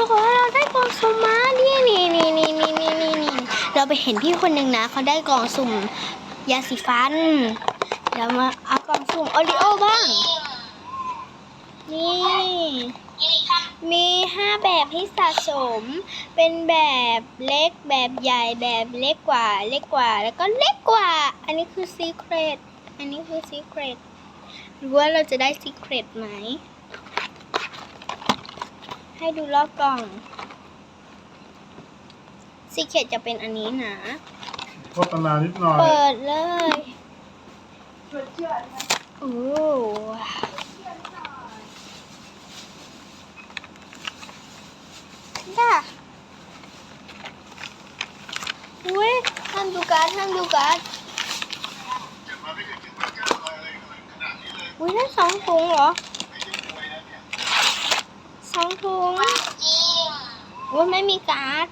ทุกคนเราได้กล่องสุ่มมานี่นี่นี่นี่นี่นี่นี่นี่เราไปเห็นพี่คนหนึ่งนะเขาได้กล่องสุ่มยาสีฟันเดี๋ยวมาเอากล่องสุ่มโอริโอบ้าง นี่มีห้าแบบให้สะสม เป็นแบบเล็กแบบใหญ่แบบเล็กกว่า เล็กกว่า แล้วก็เล็กกว่า อันนี้คือซีเครตอันนี้คือซีเครตหรือว่าเราจะได้ซีเครตไหม ให้ดูรอบกล่องซีเครตจะเป็นอันนี้นะโฆษณานิดหน่อย เปิดเลยโอ้จ้าอุ้ยห้ามดูการ์ดห้ามดูการ์ดอุ้ยได้สองถุงเหรอ สองถุงอุ้ยไม่มีการ์ด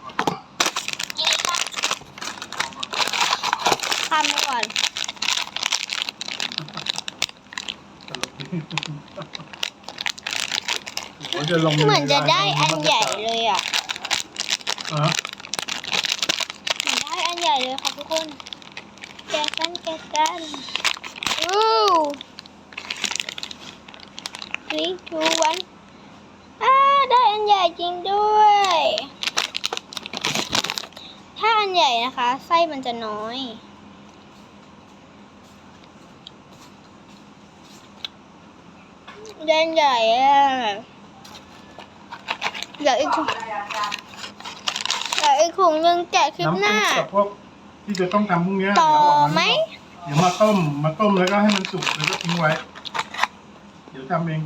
ข้ามไปก่อนโอ้ยจะลงเหมือนจะได้อันใหญ่เลยอะอะเหมือนได้อันใหญ่เลยค่ะทุกคน แกะกันแกะกันอู้ี่ทูวันอ่าได้อันใหญ่ จริงด้วย ถ้าอันใหญ่นะคะ ไส้มันจะน้อยได้อันใหญ่อะเดี๋ยวอีกถุงเดี๋ยวอีกถุงนึงแกะคลิปหน้าน้ำซุปกับพวกที่จะต้องทำพรุ่งนี้ต่อเดี๋ยวเาาไหม เดี๋ยวมาต้มมาต้มแล้วก็ให้มันสุกแล้วก็ทิ้งไว้ เดี๋ยวทำเอง